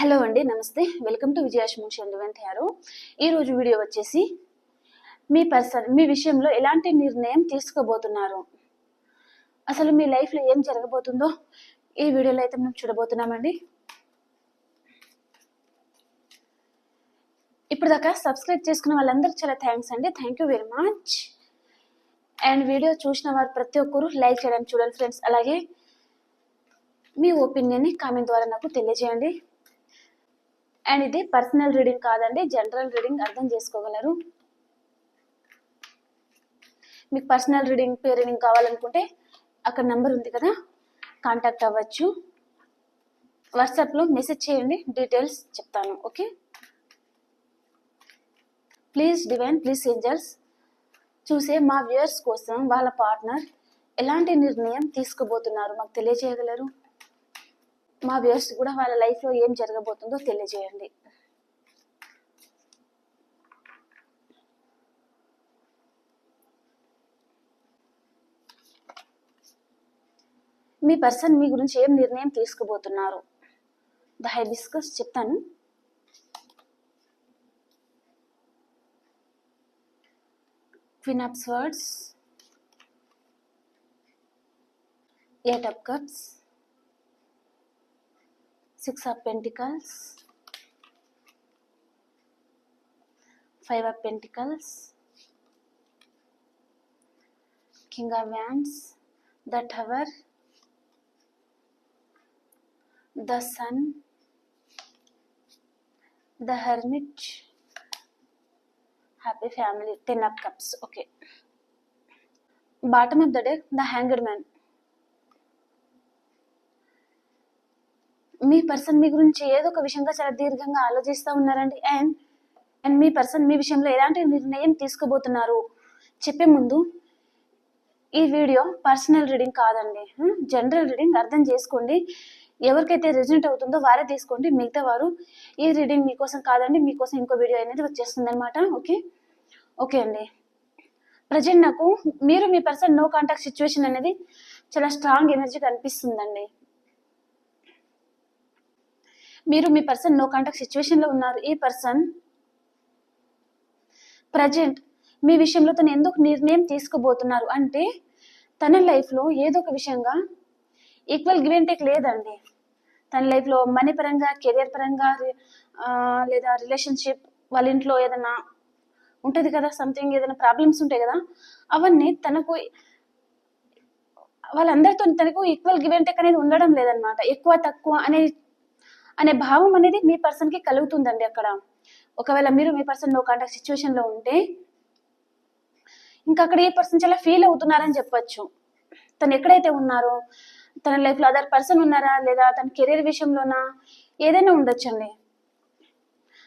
Hello అండి నమస్తే. Welcome to విజయాశ్మూష్ అండ్ వెంటారు ఈరోజు వీడియో వచ్చేసి మీ పర్సన్ మీ విషయంలో ఎలాంటి నిర్ణయం తీసుకోబోతున్నారు? అసలు మీ లైఫ్లో ఏం జరగబోతుందో ఈ వీడియోలో అయితే మనం చూడబోతున్నామండి. ఇప్పటిదాకా సబ్స్క్రైబ్ చేసుకున్న వాళ్ళందరికీ చాలా థ్యాంక్స్ అండి. Thank you very much and video చూసిన వారు ప్రతి ఒక్కరు లైక్ చేయడానికి చూడండి ఫ్రెండ్స్. అలాగే మీ ఒపీనియన్ని కామెంట్ ద్వారా నాకు తెలియజేయండి. అండ్ ఇది పర్సనల్ రీడింగ్ కాదండి జనరల్ రీడింగ్ అర్థం చేసుకోగలరు. మీకు పర్సనల్ రీడింగ్ పే రీడింగ్ కావాలనుకుంటే అక్కడ నెంబర్ ఉంది కదా కాంటాక్ట్ అవ్వచ్చు. వాట్సాప్లో మెసేజ్ చేయండి డీటెయిల్స్ చెప్తాను okay? Please divine please angels చూసే మా వ్యూయర్స్ కోసం వాళ్ళ పార్ట్నర్ ఎలాంటి నిర్ణయం తీసుకోబోతున్నారు మాకు తెలియజేయగలరు మా వ్యూయర్స్ కూడా వాళ్ళ లైఫ్లో ఏం జరగబోతుందో తెలియజేయండి. మీ పర్సన్ మీ గురించి ఏం నిర్ణయం తీసుకోబోతున్నారు? ద హైబిస్కస్ చెప్తాను. Queen of swords. Eight of cups. six of pentacles five of pentacles king of wands the tower the sun the hermit happy family ten of cups okay. Bottom of the deck the hanged man. మీ person మీ గురించి ఏదో ఒక విషయంగా చాలా దీర్ఘంగా ఆలోచిస్తూ ఉన్నారండి. అండ్ అండ్ మీ పర్సన్ మీ విషయంలో ఎలాంటి నిర్ణయం తీసుకోబోతున్నారు? చెప్పే ముందు ఈ వీడియో పర్సనల్ రీడింగ్ కాదండి. Hmm? జనరల్ రీడింగ్ అర్థం చేసుకోండి. ఎవరికైతే రిజల్ట్ అవుతుందో వారే తీసుకోండి. మిగతా వారు ఈ రీడింగ్ మీకోసం కాదండి మీకోసం ఇంకో వీడియో అనేది వచ్చేస్తుంది అనమాట ఓకే ఓకే అండి. ప్రజెంట్ నాకు మీరు మీ పర్సన్ నో కాంటాక్ట్ సిచ్యువేషన్ అనేది చాలా స్ట్రాంగ్ ఎనర్జీ కనిపిస్తుందండి. మీరు మీ పర్సన్ నో కాంటాక్ట్ సిచ్యువేషన్లో ఉన్నారు. ఈ పర్సన్ ప్రజెంట్ మీ విషయంలో తను ఎందుకు నిర్ణయం తీసుకోబోతున్నారు అంటే తన లైఫ్లో ఏదో ఒక విషయంగా ఈక్వల్ గివ్ అండ్ టేక్ లేదండి. తన లైఫ్లో మనీ పరంగా కెరియర్ పరంగా లేదా రిలేషన్షిప్ వాళ్ళ ఇంట్లో ఏదైనా ఉంటుంది కదా సంథింగ్ ఏదైనా ప్రాబ్లమ్స్ ఉంటాయి కదా అవన్నీ తనకు వాళ్ళందరితో తనకు ఈక్వల్ గివ్ అండ్ టేక్ అనేది ఉండడం లేదనమాట ఎక్కువ తక్కువ అనే అనే భావం అనేది మీ పర్సన్కి కలుగుతుందండి అక్కడ. ఒకవేళ మీరు మీ పర్సన్ నో కాంటాక్ట్ సిచ్యువేషన్లో ఉంటే ఇంకా అక్కడ ఏ పర్సన్ చాలా ఫీల్ అవుతున్నారని చెప్పొచ్చు. తను ఎక్కడైతే ఉన్నారో తన లైఫ్లో అదర్ పర్సన్ ఉన్నారా లేదా తన కెరీర్ విషయంలోనా ఏదైనా ఉండొచ్చండి.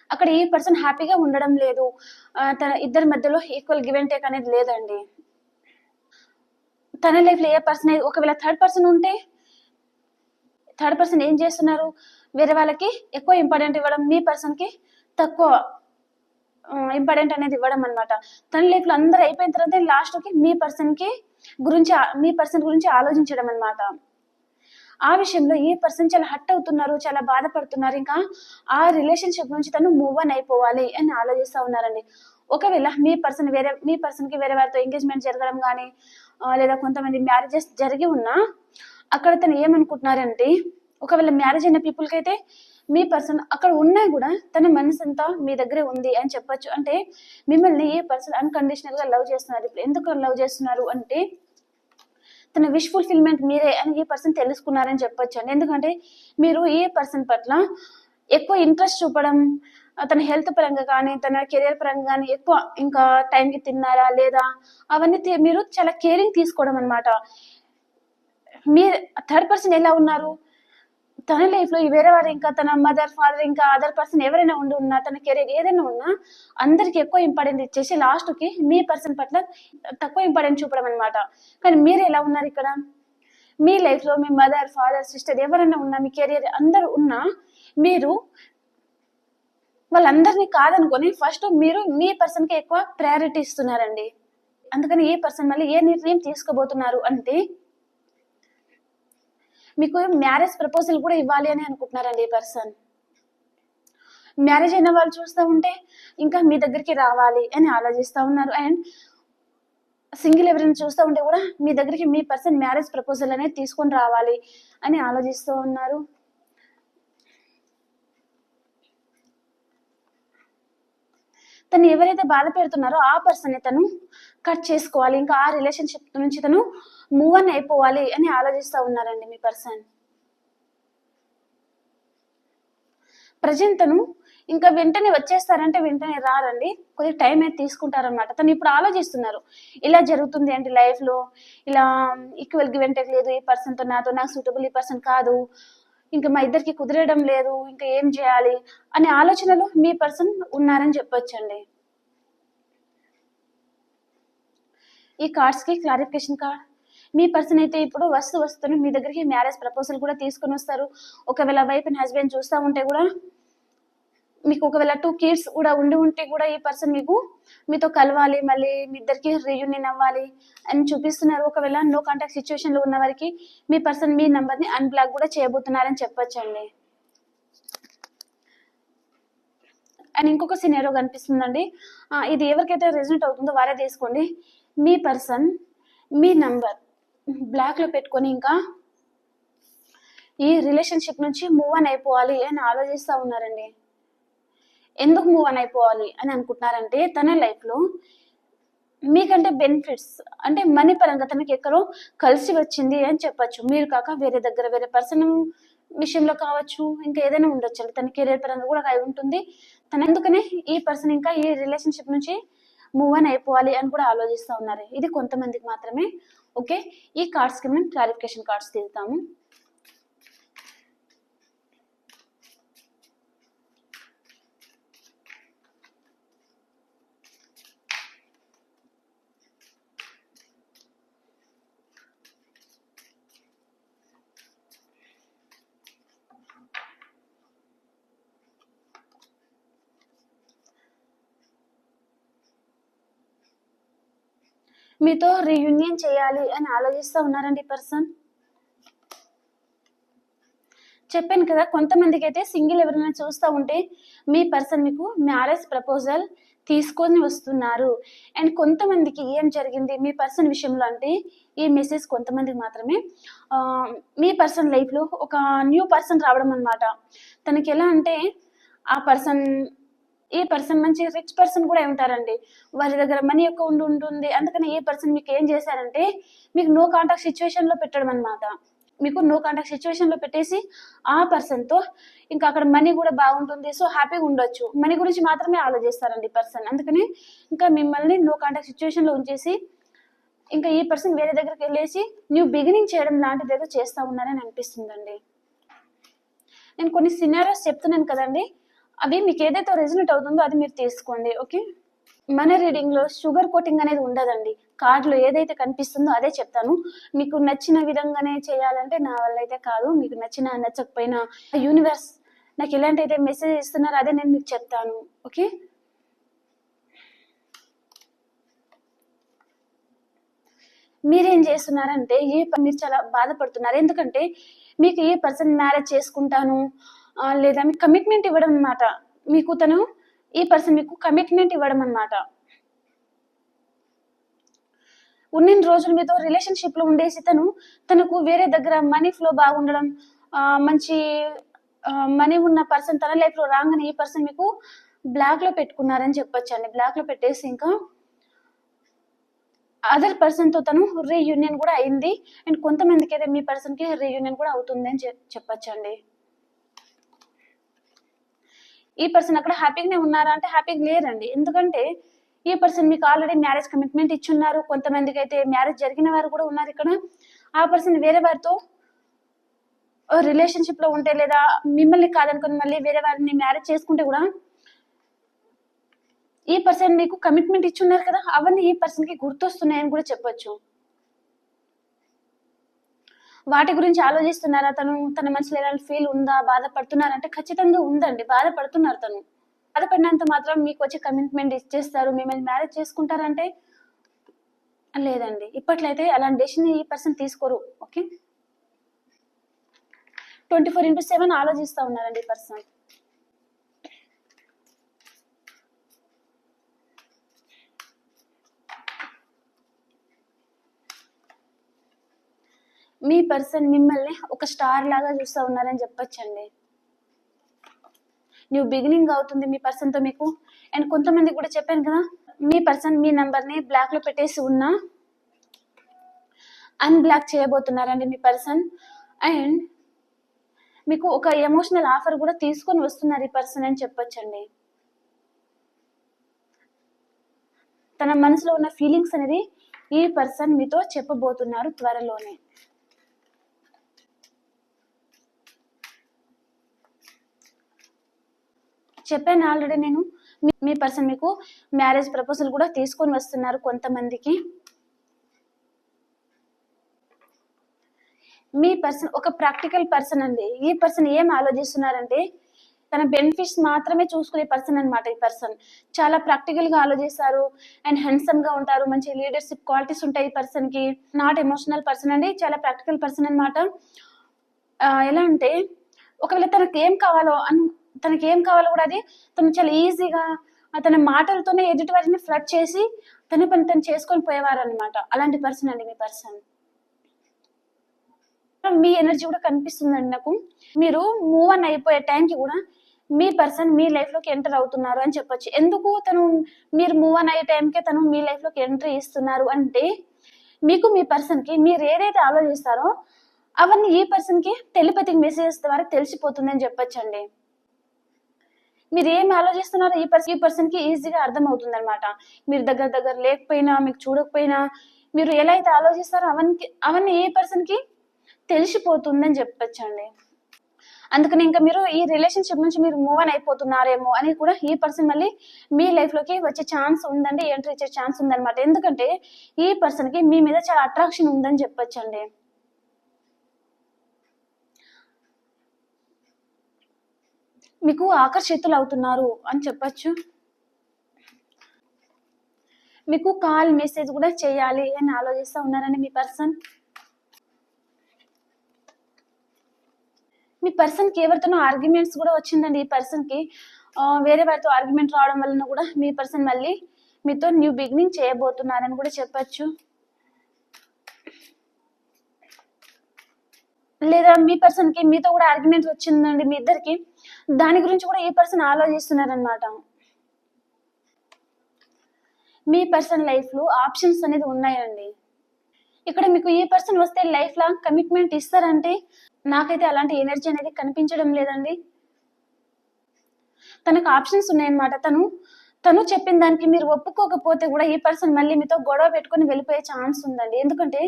అక్కడ ఏ పర్సన్ హ్యాపీగా ఉండడం లేదు. తన ఇద్దరి మధ్యలో ఈక్వల్ గివ్ అండ్ టేక్ అనేది లేదండి. తన లైఫ్లో ఏ పర్సన్ ఒకవేళ థర్డ్ పర్సన్ ఉంటే థర్డ్ పర్సన్ ఏం చేస్తున్నారు? వేరే వాళ్ళకి ఎక్కువ ఇంపార్టెంట్ ఇవ్వడం మీ పర్సన్కి తక్కువ ఇంపార్టెంట్ అనేది ఇవ్వడం అనమాట తన లైఫ్లో అందరూ అయిపోయిన తర్వాత లాస్ట్కి మీ పర్సన్కి గురించి మీ పర్సన్ గురించి ఆలోచించడం అనమాట ఆ విషయంలో ఈ పర్సన్ చాలా హట్ అవుతున్నారు చాలా బాధపడుతున్నారు. ఇంకా ఆ రిలేషన్షిప్ నుంచి తను మూవ్ ఆన్ అయిపోవాలి అని ఆలోచిస్తూ ఉన్నారండి. ఒకవేళ మీ పర్సన్ వేరే మీ పర్సన్కి వేరే వారితో ఎంగేజ్మెంట్ జరగడం కానీ లేదా కొంతమంది మ్యారేజెస్ జరిగి ఉన్నా అక్కడ తను ఏమనుకుంటున్నారంటే ఒకవేళ మ్యారేజ్ అయిన పీపుల్కి అయితే మీ పర్సన్ అక్కడ ఉన్నా కూడా తన మనసు అంతా మీ దగ్గరే ఉంది అని చెప్పొచ్చు. అంటే మిమ్మల్ని ఏ పర్సన్ అన్కండిషనల్గా లవ్ చేస్తున్నారు? ఇప్పుడు ఎందుకు లవ్ చేస్తున్నారు? అంటే తన విష్ ఫుల్ఫిల్మెంట్ మీరే అని ఈ పర్సన్ తెలుసుకున్నారని చెప్పొచ్చు అండి. ఎందుకంటే మీరు ఏ పర్సన్ పట్ల ఎక్కువ ఇంట్రెస్ట్ చూపడం తన హెల్త్ పరంగా కానీ తన కెరియర్ పరంగా కానీ ఎక్కువ ఇంకా టైంకి తిన్నారా లేదా అవన్నీ మీరు చాలా కేరింగ్ తీసుకోవడం అనమాట మీ థర్డ్ పర్సన్ ఎలా ఉన్నారు? తన లైఫ్లో వేరే వారు ఇంకా తన మదర్ ఫాదర్ ఇంకా అదర్ పర్సన్ ఎవరైనా ఉండి ఉన్నా తన కెరీర్ ఏదైనా ఉన్నా అందరికి ఎక్కువ ఇంపార్టెంట్ ఇచ్చేసి లాస్ట్కి మీ పర్సన్ పట్ల తక్కువ ఇంపార్టెంట్ చూపడం అనమాట కానీ మీరు ఎలా ఉన్నారు ఇక్కడ? మీ లైఫ్లో మీ మదర్ ఫాదర్ సిస్టర్ ఎవరైనా ఉన్నా మీ కెరీర్ అందరూ ఉన్నా మీరు వాళ్ళందరినీ కాదనుకొని ఫస్ట్ మీరు మీ పర్సన్కి ఎక్కువ ప్రయారిటీ ఇస్తున్నారండి. అందుకని ఏ పర్సన్ మళ్ళీ ఏ నిర్ణయం తీసుకోబోతున్నారు అంటే మీకు మ్యారేజ్ ప్రపోజల్ కూడా ఇవ్వాలి అని అనుకుంటున్నారండి ఈ పర్సన్. మ్యారేజ్ అయిన వాళ్ళు చూస్తూ ఉంటే ఇంకా మీ దగ్గరికి రావాలి అని ఆలోచిస్తూ ఉన్నారు. అండ్ సింగిల్ ఎవరైనా చూస్తూ ఉంటే కూడా మీ దగ్గరికి మీ పర్సన్ మ్యారేజ్ ప్రపోజల్ అనేది తీసుకొని రావాలి అని ఆలోచిస్తూ ఉన్నారు. తను ఎవరైతే బాధ పెడుతున్నారో ఆ పర్సన్ తను కట్ చేసుకోవాలి. ఇంకా ఆ రిలేషన్షిప్ నుంచి తను మూవ్ అన్ అయిపోవాలి అని ఆలోచిస్తూ ఉన్నారండి మీ పర్సన్ ప్రజెంట్ తను ఇంకా వెంటనే వచ్చేస్తారంటే వెంటనే రారండి. కొద్దిగా టైం అయితే తీసుకుంటారనమాట తను ఇప్పుడు ఆలోచిస్తున్నారు. ఇలా జరుగుతుంది అంటే లైఫ్లో? ఇలా ఈక్వల్ గివ్ అండ్ లేదు. ఈ పర్సన్తో నాతో నాకు సూటబుల్ ఈ పర్సన్ కాదు. ఇంకా మా ఇద్దరికి కుదిరడం లేదు ఇంకా ఏం చేయాలి అనే ఆలోచనలో మీ పర్సన్ ఉన్నారని చెప్పొచ్చండి. ఈ కార్డ్స్కి క్లారిఫికేషన్ కార్డ్. మీ పర్సన్ అయితే ఇప్పుడు వస్తూ వస్తున్న మీ దగ్గరికి మ్యారేజ్ ప్రపోజల్ కూడా తీసుకొని వస్తారు. ఒకవేళ వైఫ్ అండ్ హస్బెండ్ చూస్తూ ఉంటే కూడా మీకు ఒకవేళ టూ కిడ్స్ కూడా ఉండి ఉంటే కూడా ఈ పర్సన్ మీకు మీతో కలవాలి మళ్ళీ మీ ఇద్దరికి రీయూనియన్ అవ్వాలి అని చూపిస్తున్నారు. ఒకవేళ నో కాంటాక్ట్ సిచ్యువేషన్లో ఉన్న వారికి మీ పర్సన్ మీ నంబర్ని అన్బ్లాక్ కూడా చేయబోతున్నారని చెప్పొచ్చండి. అండ్ ఇంకొక సినేరో కనిపిస్తుందండి. ఇది ఎవరికైతే రెజల్ట్ అవుతుందో వారే తీసుకోండి. మీ పర్సన్ మీ నంబర్ బ్లాక్లో పెట్టుకొని ఇంకా ఈ రిలేషన్షిప్ నుంచి మూవ్ అని అయిపోవాలి అని ఆలోచిస్తూ ఉన్నారండి. ఎందుకు మూవ్ ఆన్ అయిపోవాలి అని అనుకుంటున్నారంటే తన లైఫ్లో మీకంటే బెనిఫిట్స్ అంటే మనీ పరంగా తనకి ఎక్కడో కలిసి వచ్చింది అని చెప్పొచ్చు. మీరు కాక వేరే దగ్గర వేరే పర్సన్ విషయంలో కావచ్చు ఇంకా ఏదైనా ఉండొచ్చు. అండి తన కెరీర్ పరంగా కూడా అయి ఉంటుంది. తన ఎందుకనే ఈ పర్సన్ ఇంకా ఈ రిలేషన్షిప్ నుంచి మూవ్ ఆన్ అయిపోవాలి అని కూడా ఆలోచిస్తూ ఉన్నారు. ఇది కొంతమందికి మాత్రమే. ఓకే ఈ కార్డ్స్కి మేము క్లారిఫికేషన్ కార్డ్స్ తీస్తాము మీతో రీయూనియన్ చేయాలి అని ఆలోచిస్తూ ఉన్నారండి పర్సన్ చెప్పాను కదా కొంతమందికి అయితే సింగిల్ ఎవరైనా చూస్తూ ఉంటే మీ పర్సన్ మీకు మ్యారేజ్ ప్రపోజల్ తీసుకొని వస్తున్నారు. అండ్ కొంతమందికి ఏం జరిగింది మీ పర్సన్ విషయంలో అంటే ఈ మెసేజ్ కొంతమందికి మాత్రమే మీ పర్సన్ లైఫ్లో ఒక న్యూ పర్సన్ రావడం అనమాట తనకి ఎలా అంటే ఆ పర్సన్ ఈ పర్సన్ మంచి రిచ్ పర్సన్ కూడా ఉంటారండి. వారి దగ్గర మనీ ఎక్కువ ఉండి ఉంటుంది. అందుకని ఈ పర్సన్ మీకు ఏం చేశారంటే మీకు నో కాంటాక్ట్ సిచ్యువేషన్లో పెట్టడం అనమాట మీకు నో కాంటాక్ట్ సిచ్యువేషన్లో పెట్టేసి ఆ పర్సన్తో ఇంకా అక్కడ మనీ కూడా బాగుంటుంది. సో హ్యాపీగా ఉండొచ్చు. మనీ గురించి మాత్రమే ఆలోచిస్తారండి పర్సన్ అందుకని ఇంకా మిమ్మల్ని నో కాంటాక్ట్ సిచ్యువేషన్లో ఉంచేసి ఇంకా ఈ పర్సన్ వేరే దగ్గరికి వెళ్ళేసి న్యూ బిగినింగ్ చేయడం లాంటిది ఏదో చేస్తా ఉన్నారని అనిపిస్తుందండి. నేను కొన్ని సినారోస్ చెప్తున్నాను కదండి. అవి మీకు ఏదైతే రెజినేట్ అవుతుందో అది మీరు తీసుకోండి ఓకే మన రీడింగ్లో షుగర్ కోటింగ్ అనేది ఉండదండి. కార్డ్లో ఏదైతే కనిపిస్తుందో అదే చెప్తాను. మీకు నచ్చిన విధంగానే చేయాలంటే నా వల్ల అయితే కాదు. మీకు నచ్చిన నచ్చకపోయినా యూనివర్స్ నాకు ఎలాంటి అయితే మెసేజ్ ఇస్తున్నారో అదే నేను మీకు చెప్తాను ఓకే మీరేం చేస్తున్నారంటే ఏ మీరు చాలా బాధపడుతున్నారు. ఎందుకంటే మీకు ఏ పర్సన్ మ్యారేజ్ చేసుకుంటాను లేదా మీకు కమిట్మెంట్ ఇవ్వడం అన్నమాట మీకు తను ఈ పర్సన్ మీకు కమిట్మెంట్ ఇవ్వడం అన్నమాట ఉన్నన్ని రోజులు మీతో రిలేషన్షిప్లో ఉండేసి తను తనకు వేరే దగ్గర మనీ ఫ్లో బాగుండడం మంచి మనీ ఉన్న పర్సన్ తన లైఫ్లో రాగానే ఈ పర్సన్ మీకు బ్లాక్లో పెట్టుకున్నారని చెప్పొచ్చండి. బ్లాక్లో పెట్టేసి ఇంకా అదర్ పర్సన్తో తను రీయూనియన్ కూడా అయింది. అండ్ కొంతమందికి అయితే మీ పర్సన్కి రీయూనియన్ కూడా అవుతుంది అని చెప్- చెప్పొచ్చండి. ఈ పర్సన్ అక్కడ హ్యాపీగానే ఉన్నారా అంటే హ్యాపీగా లేరండి. ఎందుకంటే ఈ పర్సన్ మీకు ఆల్రెడీ మ్యారేజ్ కమిట్మెంట్ ఇచ్చున్నారు. కొంతమందికి అయితే మ్యారేజ్ జరిగిన వారు కూడా ఉన్నారు ఇక్కడ. ఆ పర్సన్ వేరే వారితో రిలేషన్షిప్లో ఉంటే లేదా మిమ్మల్ని కాదనుకుని మళ్ళీ వేరే వారిని మ్యారేజ్ చేసుకుంటే కూడా ఈ పర్సన్ మీకు కమిట్మెంట్ ఇచ్చున్నారు కదా అవన్నీ ఈ పర్సన్కి గుర్తొస్తున్నాయని కూడా చెప్పొచ్చు. వాటి గురించి ఆలోచిస్తున్నారా? తను తన మనసులో ఎలాంటి ఫీల్ ఉందా? బాధపడుతున్నారంటే ఖచ్చితంగా ఉందండి. బాధపడుతున్నారు తను. బాధపడినంత మాత్రం మీకు వచ్చి కమిట్మెంట్ ఇచ్చేస్తారు. మిమ్మల్ని మ్యారేజ్ చేసుకుంటారంటే లేదండి. ఇప్పట్లో అయితే అలాంటి డెసిషన్ ఈ పర్సన్ తీసుకోరు. Okay twenty four into seven ఆలోచిస్తూ ఉన్నారండి ఈ పర్సన్ మీ పర్సన్ మిమ్మల్ని ఒక స్టార్ లాగా చూస్తూ ఉన్నారని చెప్పొచ్చండి. న్యూ బిగినింగ్ అవుతుంది మీ పర్సన్తో మీకు. అండ్ కొంతమంది కూడా చెప్పాను కదా మీ పర్సన్ మీ నెంబర్ని బ్లాక్లో పెట్టేసి ఉన్నా అన్బ్లాక్ చేయబోతున్నారండి మీ పర్సన్ అండ్ మీకు ఒక ఎమోషనల్ ఆఫర్ కూడా తీసుకొని వస్తున్నారు ఈ పర్సన్ అని చెప్పొచ్చండి. తన మనసులో ఉన్న ఫీలింగ్స్ అనేది ఈ పర్సన్ మీతో చెప్పబోతున్నారు త్వరలోనే. చెప్పాను ఆల్రెడీ నేను. మీ- పర్సన్ మీకు మ్యారేజ్ ప్రపోజల్ కూడా తీసుకొని వస్తున్నారు కొంతమందికి. మీ పర్సన్ ఒక ప్రాక్టికల్ పర్సన్ అండి. ఈ పర్సన్ ఏం ఆలోచిస్తున్నారంటే తన బెనిఫిట్స్ మాత్రమే చూసుకునే పర్సన్ అన్నమాట ఈ పర్సన్. చాలా ప్రాక్టికల్గా ఆలోచిస్తారు అండ్ హ్యాండ్సమ్గా ఉంటారు. మంచి లీడర్షిప్ క్వాలిటీస్ ఉంటాయి ఈ పర్సన్కి. నాట్ ఎమోషనల్ పర్సన్ అండి చాలా ప్రాక్టికల్ పర్సన్ అనమాట ఎలా అంటే ఒకవేళ తనకు ఏం కావాలో అని తనకి ఏం కావాలో కూడా అది. తను చాలా ఈజీగా తన మాటలతోనే ఎదుటి వారిని ఫ్లడ్ చేసి తన పని తను చేసుకొని పోయేవారు అనమాట అలాంటి పర్సన్ అండి మీ పర్సన్. మీ ఎనర్జీ కూడా కనిపిస్తుందండి నాకు. మీరు మూవ్ అన్ అయిపోయే టైంకి కూడా మీ పర్సన్ మీ లైఫ్లోకి ఎంటర్ అవుతున్నారు అని చెప్పొచ్చు. ఎందుకు తను మీరు మూవ్ అన్ అయ్యే టైంకే తను మీ లైఫ్లోకి ఎంట్రీ ఇస్తున్నారు అంటే మీకు మీ పర్సన్కి మీరు ఏదైతే ఆలోచిస్తారో అవన్నీ ఈ పర్సన్కి టెలిపతిక్ మెసేజెస్ ద్వారా తెలిసిపోతుంది అని చెప్పొచ్చండి. మీరు ఏం ఆలోచిస్తున్నారో ఈ పర్సన్ ఈ పర్సన్కి ఈజీగా అర్థం అవుతుంది అనమాట మీరు దగ్గర దగ్గర లేకపోయినా మీకు చూడకపోయినా మీరు ఎలా అయితే ఆలోచిస్తారో అవన్నీ అవన్నీ ఏ పర్సన్కి తెలిసిపోతుందని చెప్పచ్చండి. అందుకని ఇంకా మీరు ఈ రిలేషన్షిప్ నుంచి మీరు మూవ్ అని అయిపోతున్నారేమో అని కూడా ఈ పర్సన్ మళ్ళీ మీ లైఫ్లోకి వచ్చే ఛాన్స్ ఉందండి ఎంట్రీ ఇచ్చే ఛాన్స్ ఉందన్నమాట. ఎందుకంటే ఈ పర్సన్కి మీ మీద చాలా అట్రాక్షన్ ఉందని చెప్పొచ్చండి. మీకు ఆకర్షితులు అవుతున్నారు అని చెప్పచ్చు. మీకు కాల్ మెసేజ్ కూడా చేయాలి అని ఆలోచిస్తూ ఉన్నారని మీ పర్సన్. మీ పర్సన్కి ఎవరితోనో ఆర్గ్యుమెంట్స్ కూడా వచ్చిందండి ఈ పర్సన్కి. వేరే వారితో ఆర్గ్యుమెంట్ రావడం వలన కూడా మీ పర్సన్ మళ్ళీ మీతో న్యూ బిగినింగ్ చేయబోతున్నారని కూడా చెప్పచ్చు. లేదా మీ పర్సన్కి మీతో కూడా ఆర్గ్యుమెంట్ వచ్చిందండి మీ ఇద్దరికి. దాని గురించి కూడా ఈ పర్సన్ ఆలోచిస్తున్నారనమాట మీ పర్సన్ లైఫ్లో ఆప్షన్స్ అనేది ఉన్నాయండి. ఇక్కడ మీకు ఈ పర్సన్ వస్తే లైఫ్ లాంగ్ కమిట్మెంట్ ఇస్తారంటే నాకైతే అలాంటి ఎనర్జీ అనేది కనిపించడం లేదండి. తనకు ఆప్షన్స్ ఉన్నాయన్నమాట. తను తను చెప్పిన దానికి మీరు ఒప్పుకోకపోతే కూడా ఈ పర్సన్ మళ్ళీ మీతో గొడవ పెట్టుకుని వెళ్ళిపోయే ఛాన్స్ ఉందండి. ఎందుకంటే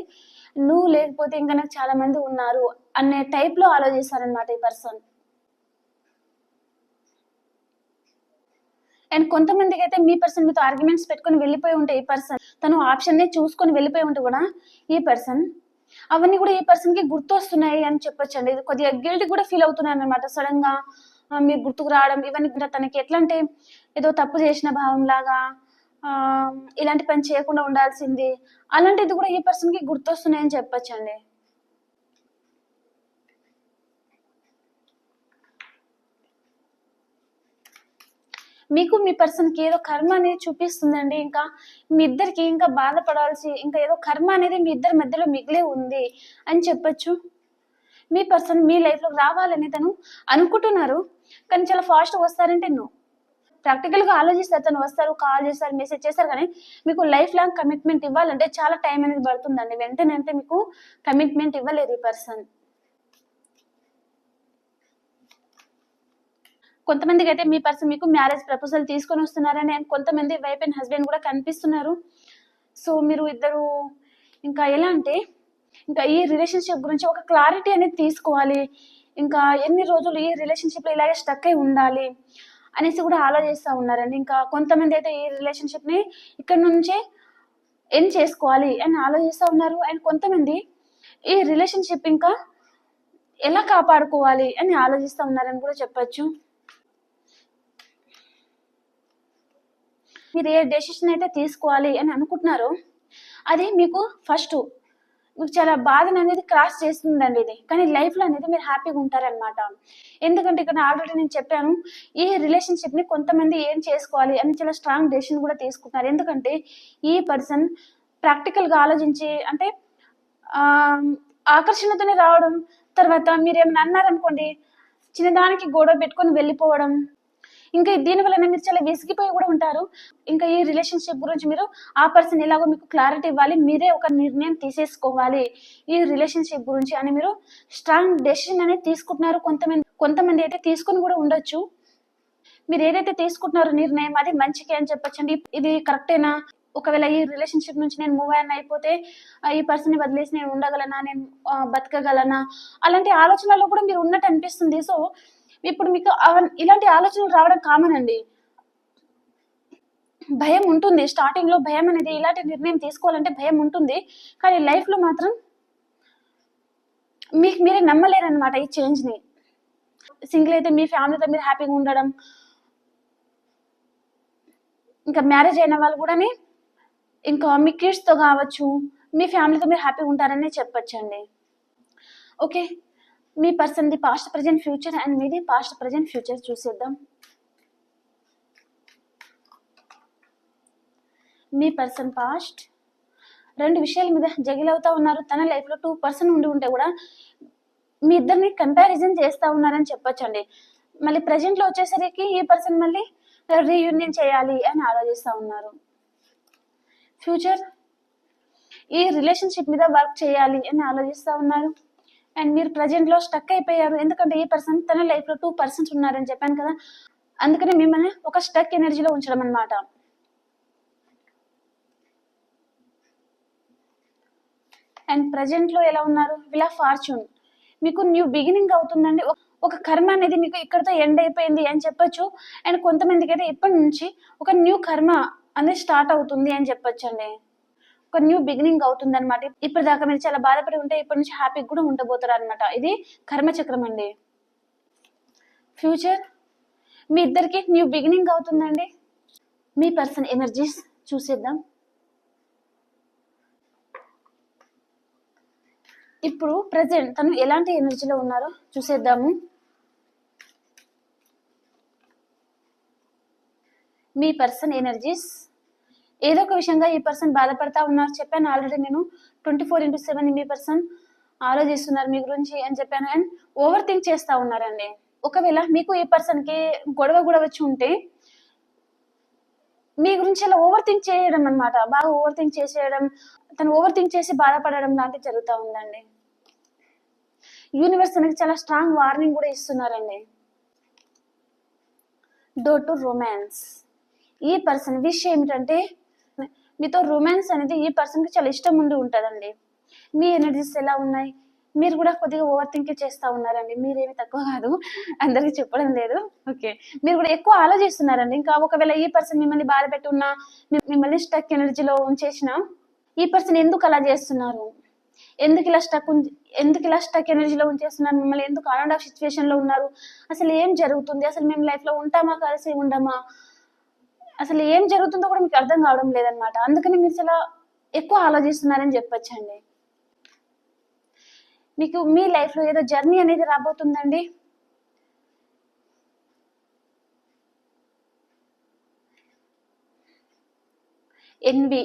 నువ్వు లేకపోతే ఇంకా నాకు చాలా మంది ఉన్నారు అనే టైప్లో ఆలోచిస్తారనమాట ఈ పర్సన్ అండ్ కొంతమందికి అయితే మీ పర్సన్ మీతో ఆర్గ్యుమెంట్స్ పెట్టుకొని వెళ్ళిపోయి ఉంటే ఈ పర్సన్ తను ఆప్షన్నే చూసుకొని వెళ్ళిపోయి ఉంటే కూడా ఈ పర్సన్ అవన్నీ కూడా ఈ పర్సన్కి గుర్తు అని చెప్పొచ్చండి. ఇది కొద్దిగా గిల్ట్ కూడా ఫీల్ అవుతున్నాను అనమాట సడన్గా మీరు గుర్తుకు రావడం ఇవన్నీ కూడా తనకి ఎట్లా అంటే ఏదో తప్పు చేసిన భావం లాగా ఇలాంటి పని చేయకుండా ఉండాల్సింది. అలాంటిది కూడా ఈ పర్సన్కి గుర్తొస్తున్నాయని చెప్పొచ్చండి. మీకు మీ పర్సన్కి ఏదో కర్మ అనేది చూపిస్తుందండి. ఇంకా మీ ఇద్దరికి ఇంకా బాధపడాల్సి ఇంకా ఏదో కర్మ అనేది మీ ఇద్దరి మధ్యలో మిగిలే ఉంది అని చెప్పొచ్చు. మీ పర్సన్ మీ లైఫ్లో రావాలని తను అనుకుంటున్నారు. కానీ చాలా ఫాస్ట్ వస్తారంటే నువ్వు ప్రాక్టికల్గా ఆలోచిస్తారు తను వస్తారు కాల్ చేస్తారు మెసేజ్ చేస్తారు కానీ మీకు లైఫ్ లాంగ్ కమిట్మెంట్ ఇవ్వాలంటే చాలా టైం అనేది పడుతుందండి. వెంటనే అంటే మీకు కమిట్మెంట్ ఇవ్వలేదు ఈ పర్సన్. కొంతమందికి అయితే మీ పర్సన్ మీకు మ్యారేజ్ ప్రపోజల్ తీసుకొని వస్తున్నారని అండ్ కొంతమంది వైఫ్ అండ్ హస్బెండ్ కూడా కనిపిస్తున్నారు. సో మీరు ఇద్దరు ఇంకా ఎలా అంటే ఇంకా ఈ రిలేషన్షిప్ గురించి ఒక క్లారిటీ అనేది తీసుకోవాలి. ఇంకా ఎన్ని రోజులు ఈ రిలేషన్షిప్లో ఇలాగే స్టక్ అయి ఉండాలి అనేసి కూడా ఆలోచిస్తూ ఉన్నారండి. ఇంకా కొంతమంది అయితే ఈ రిలేషన్షిప్ని ఇక్కడ నుంచే ఎండ్ చేసుకోవాలి అని ఆలోచిస్తూ ఉన్నారు. అండ్ కొంతమంది ఈ రిలేషన్షిప్ ఇంకా ఎలా కాపాడుకోవాలి అని ఆలోచిస్తూ ఉన్నారని కూడా చెప్పొచ్చు. మీరు ఏ డెసిషన్ అయితే తీసుకోవాలి అని అనుకుంటున్నారో అది మీకు ఫస్ట్ మీకు చాలా బాధను అనేది క్రాస్ చేస్తుందండి ఇది. కానీ లైఫ్లో అనేది మీరు హ్యాపీగా ఉంటారనమాట ఎందుకంటే ఇక్కడ ఆల్రెడీ నేను చెప్పాను ఈ రిలేషన్షిప్ని కొంతమంది ఏం చేసుకోవాలి అని చాలా స్ట్రాంగ్ డెసిషన్ కూడా తీసుకుంటున్నారు. ఎందుకంటే ఈ పర్సన్ ప్రాక్టికల్గా ఆలోచించి అంటే ఆకర్షణతోనే రావడం తర్వాత మీరు ఏమైనా అన్నారనుకోండి చిన్నదానికి గొడవ పెట్టుకొని వెళ్ళిపోవడం ఇంకా దీని వలన మీరు చాలా విసిగిపోయి కూడా ఉంటారు. ఇంకా ఈ రిలేషన్షిప్ గురించి మీరు ఆ పర్సన్ ఎలాగో మీకు క్లారిటీ ఇవ్వాలి మీరే ఒక నిర్ణయం తీసేసుకోవాలి ఈ రిలేషన్షిప్ గురించి అని మీరు స్ట్రాంగ్ డెసిషన్ అనేది తీసుకుంటున్నారు కొంతమంది కొంతమంది అయితే తీసుకుని కూడా ఉండొచ్చు. మీరు ఏదైతే తీసుకుంటున్నారో నిర్ణయం అది మంచికే అని చెప్పచ్చండి. ఇది కరెక్టేనా ఒకవేళ ఈ రిలేషన్షిప్ నుంచి నేను మూవ్ అయిన అయిపోతే ఈ పర్సన్ వదిలేసి నేను ఉండగలనా? నేను బతకగలనా? అలాంటి ఆలోచనలో కూడా మీరు ఉన్నట్టు అనిపిస్తుంది. సో ఇప్పుడు మీకు ఇలాంటి ఆలోచనలు రావడం కామన్ అండి. భయం ఉంటుంది. స్టార్టింగ్లో భయం అనేది ఇలాంటి నిర్ణయం తీసుకోవాలంటే భయం ఉంటుంది. కానీ లైఫ్లో మాత్రం మీకు మీరే నమ్మలేరు అనమాట ఈ చేంజ్ని. సింగిల్ అయితే మీ ఫ్యామిలీతో మీరు హ్యాపీగా ఉండడం. ఇంకా మ్యారేజ్ అయిన వాళ్ళు కూడా ఇంకా మీ కిడ్స్తో కావచ్చు మీ ఫ్యామిలీతో మీరు హ్యాపీగా ఉంటారనే చెప్పచ్చండి. ఓకే మీ పర్సన్ది పాస్ట్ ప్రజెంట్ ఫ్యూచర్ అండ్ మీది పాస్ట్ ప్రజెంట్ ఫ్యూచర్ చూసేద్దాం. మీ పర్సన్ పాస్ట్ రెండు విషయాల మీద జగిల్ అవుతా ఉన్నారు. తన లైఫ్లో టూ పర్సన్ ఉండి ఉంటే కూడా మీ ఇద్దరిని కంపారిజన్ చేస్తా ఉన్నారని చెప్పొచ్చండి. మళ్ళీ ప్రజెంట్లో వచ్చేసరికి ఈ పర్సన్ మళ్ళీ రీయూనియన్ చేయాలి అని ఆలోచిస్తా ఉన్నారు. ఫ్యూచర్ ఈ రిలేషన్షిప్ మీద వర్క్ చేయాలి అని ఆలోచిస్తా ఉన్నారు. అండ్ మీరు ప్రజెంట్లో స్టక్ అయిపోయారు. ఎందుకంటే ఈ పర్సన్ తన లైఫ్లో టూ పర్సన్స్ ఉన్నారని చెప్పాను కదా. అందుకనే మిమ్మల్ని ఒక స్టక్ ఎనర్జీలో ఉంచడం అనమాట అండ్ ప్రజెంట్లో ఎలా ఉన్నారు? విలా ఫార్చ్యూన్ మీకు న్యూ బిగినింగ్ అవుతుందండి. ఒక- ఒక కర్మ అనేది మీకు ఇక్కడతో ఎండ్ అయిపోయింది అని చెప్పొచ్చు. అండ్ కొంతమందికి అయితే ఇప్పటి నుంచి ఒక న్యూ కర్మ అనేది స్టార్ట్ అవుతుంది అని చెప్పొచ్చండి. ఒక న్యూ బిగినింగ్ అవుతుంది అనమాట ఇప్పటిదాకా మీరు చాలా బాధపడి ఉంటే ఇప్పటి నుంచి హ్యాపీగా కూడా ఉండబోతారు అనమాట ఇది కర్మచక్రం అండి. ఫ్యూచర్ మీ ఇద్దరికి న్యూ బిగినింగ్ అవుతుందండి. మీ పర్సన్ ఎనర్జీస్ చూసేద్దాం. ఇప్పుడు ప్రజెంట్ తను ఎలాంటి ఎనర్జీలో ఉన్నారో చూసేద్దాము. మీ పర్సన్ ఎనర్జీస్ ఏదో ఒక విషయంగా ఈ పర్సన్ బాధపడతా ఉన్నారు చెప్పాను ఆల్రెడీ నేను. ట్వంటీ ఫోర్ ఇంటూ సెవెన్ మీ పర్సన్ ఆలోచిస్తున్నారు మీ గురించి అని చెప్పాను. అండ్ ఓవర్ థింక్ చేస్తా ఉన్నారండి. ఒకవేళ మీకు ఈ పర్సన్కి గొడవ కూడా వచ్చి ఉంటే మీ గురించి అలా ఓవర్ థింక్ చేయడం అనమాట బాగా ఓవర్ థింక్ చేసేయడం తను ఓవర్ థింక్ చేసి బాధపడడం లాంటివి జరుగుతూ ఉందండి. యూనివర్స్ తనకి చాలా స్ట్రాంగ్ వార్నింగ్ కూడా ఇస్తున్నారండి. డోర్ టు రొమాన్స్ ఈ పర్సన్ విష్ ఏమిటంటే మీతో రొమాన్స్ అనేది ఈ పర్సన్కి చాలా ఇష్టం ఉండి ఉంటుందండి. మీ ఎనర్జీస్ ఎలా ఉన్నాయి? మీరు కూడా కొద్దిగా ఓవర్ థింక్ చేస్తా ఉన్నారండి. మీరేమి తక్కువ కాదు. అందరికి చెప్పడం లేదు. ఓకే మీరు కూడా ఎక్కువ ఆలోచిస్తున్నారండి. ఇంకా ఒకవేళ ఈ పర్సన్ మిమ్మల్ని బాధ పెట్టున్నా మిమ్మల్ని స్టక్ ఎనర్జీలో ఉంచేసిన ఈ పర్సన్ ఎందుకు అలా చేస్తున్నారు? ఎందుకు ఇలా స్టక్ ఎందుకు ఇలా స్టక్ ఎనర్జీలో ఉంచేస్తున్నారు? మిమ్మల్ని ఎందుకు అరౌండ్ ఆఫ్ సిచ్యువేషన్లో ఉన్నారు? అసలు ఏం జరుగుతుంది? అసలు మేము లైఫ్లో ఉంటామా? కలిసి ఉండమా? అసలు ఏం జరుగుతుందో కూడా మీకు అర్థం కావడం లేదనమాట అందుకని మీరు చాలా ఎక్కువ ఆలోచిస్తున్నారని చెప్పొచ్చండి. మీకు మీ లైఫ్లో ఏదో జర్నీ అనేది రాబోతుందండి? ఎన్వి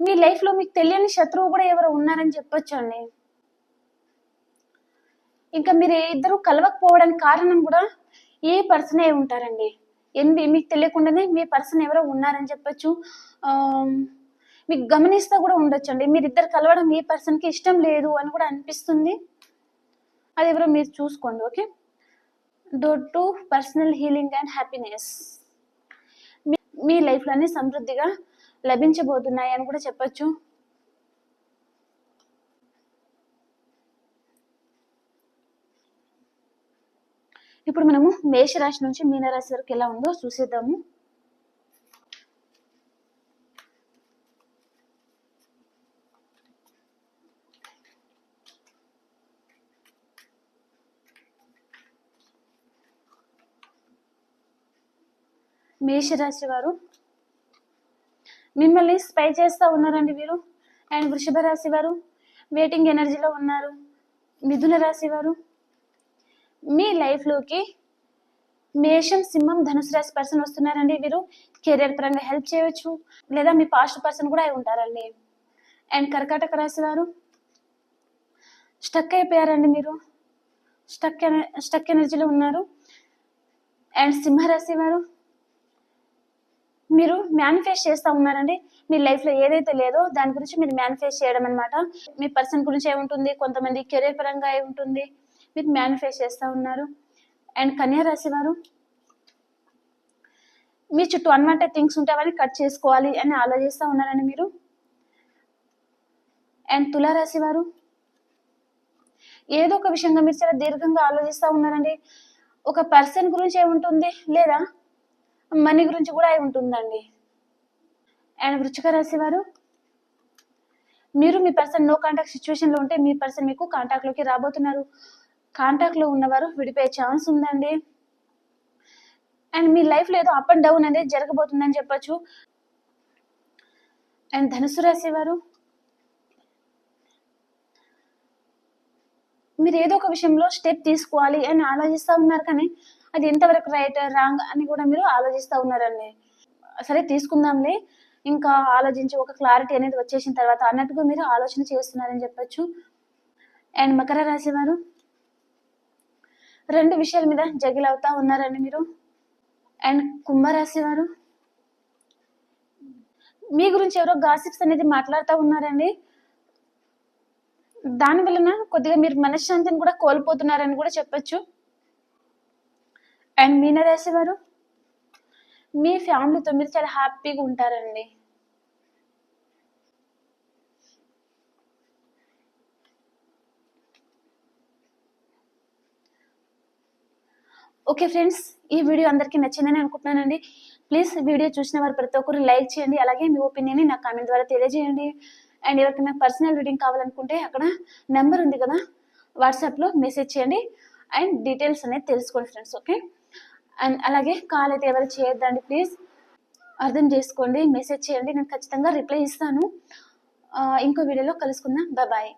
మీ లైఫ్లో మీకు తెలియని శత్రువు కూడా ఎవరు ఉన్నారని చెప్పొచ్చండి. ఇంకా మీరు ఇద్దరు కలవకపోవడానికి కారణం కూడా ఏ పర్సనే ఉంటారండి? ఏంది మీకు తెలియకుండానే మీ పర్సన్ ఎవరో ఉన్నారని చెప్పొచ్చు. మీకు గమనిస్తా కూడా ఉండొచ్చండి. మీరు ఇద్దరు కలవడం ఏ పర్సన్కి ఇష్టం లేదు అని కూడా అనిపిస్తుంది. అది ఎవరో మీరు చూసుకోండి okay? Door to personal healing and happiness మీ లైఫ్లోనే సమృద్ధిగా లభించబోతున్నాయి అని కూడా చెప్పచ్చు. ఇప్పుడు మనము మేషరాశి నుంచి మీనరాశి వరకు ఎలా ఉందో చూసేద్దాము. మేషరాశి వారు మిమ్మల్ని స్పై చేస్తా ఉన్నారండి వీరు. అండ్ వృషభ రాశి వారు వెయిటింగ్ ఎనర్జీలో ఉన్నారు. మిథున రాశి వారు మీ లైఫ్లోకి మేషం సింహం ధనుసు రాశి పర్సన్ వస్తున్నారండి వీరు. కెరియర్ పరంగా హెల్ప్ చేయవచ్చు. లేదా మీ పాస్ట్ పర్సన్ కూడా అయి ఉంటారండి. అండ్ కర్కాటక రాశి వారు స్టక్ అయిపోయారండి మీరు. స్టక్ స్టక్ ఎనర్జీలో ఉన్నారు. అండ్ సింహరాశి వారు మీరు మేనిఫెస్ట్ చేస్తూ ఉన్నారండి. మీ లైఫ్లో ఏదైతే లేదో దాని గురించి మీరు మేనిఫెస్ట్ చేయడం అనమాట మీ పర్సన్ గురించి ఏముంటుంది? కొంతమంది కెరీర్ పరంగా ఏముంటుంది మీరు మేనిఫెస్ట్ చేస్తూ ఉన్నారు. అండ్ కన్యా రాశి వారు మీ చుట్టూ అన్నమాట థింగ్స్ ఉంటే అవన్నీ కట్ చేసుకోవాలి అని ఆలోచిస్తూ ఉన్నారండి మీరు. అండ్ తులారాశి వారు ఏదో ఒక విషయంగా మీరు చాలా దీర్ఘంగా ఆలోచిస్తూ ఉన్నారండి. ఒక పర్సన్ గురించి ఏముంటుంది లేదా? మనీ గురించి కూడా అయి ఉంటుందండి. అండ్ వృచ్చిక రాశి వారు మీరు మీ పర్సన్ నో కాంటాక్ట్ సిచ్యువేషన్లో ఉంటే మీ పర్సన్ మీకు కాంటాక్ట్లోకి రాబోతున్నారు. కాంటాక్ట్లో ఉన్నవారు విడిపోయే ఛాన్స్ ఉందండి. అండ్ మీ లైఫ్లో ఏదో అప్ అండ్ డౌన్ అనేది జరగబోతుందని చెప్పొచ్చు. అండ్ ధనుసు రాశి వారు మీరు ఏదో ఒక విషయంలో స్టెప్ తీసుకోవాలి అని ఆలోచిస్తూ ఉన్నారు కానీ అది ఎంతవరకు రైట్ రాంగ్ అని కూడా మీరు ఆలోచిస్తూ ఉన్నారండి. సరే తీసుకుందాంలే. ఇంకా ఆలోచించి ఒక క్లారిటీ అనేది వచ్చేసిన తర్వాత అన్నట్టుగా మీరు ఆలోచన చేస్తున్నారని చెప్పచ్చు. అండ్ మకర రాశి వారు రెండు విషయాల మీద జగిల్ అవుతా ఉన్నారండి మీరు. అండ్ కుంభరాశి వారు మీ గురించి ఎవరో గాసిప్స్ అనేది మాట్లాడుతూ ఉన్నారండి. దాని వలన కొద్దిగా మీరు మనశ్శాంతిని కూడా కోల్పోతున్నారని కూడా చెప్పొచ్చు. అండ్ మీనరాశి వారు మీ ఫ్యామిలీతో మీరు చాలా హ్యాపీగా ఉంటారండి. ఓకే ఫ్రెండ్స్ ఈ వీడియో అందరికీ నచ్చిందని అనుకుంటున్నానండి. ప్లీజ్ వీడియో చూసిన వారు ప్రతి ఒక్కరు లైక్ చేయండి అలాగే మీ ఒపీనియన్ నా కామెంట్ ద్వారా తెలియజేయండి. అండ్ ఎవరికైనా పర్సనల్ రీడింగ్ కావాలనుకుంటే అక్కడ నెంబర్ ఉంది కదా వాట్సాప్లో మెసేజ్ చేయండి. అండ్ డీటెయిల్స్ అనేది తెలుసుకోండి ఫ్రెండ్స్ ఓకే? అండ్ అలాగే కాల్ అయితే ఎవరు చేయొద్దండి ప్లీజ్ అర్థం చేసుకోండి మెసేజ్ చేయండి నేను ఖచ్చితంగా రిప్లై ఇస్తాను. ఇంకో వీడియోలో కలుసుకుందాం బాయ్.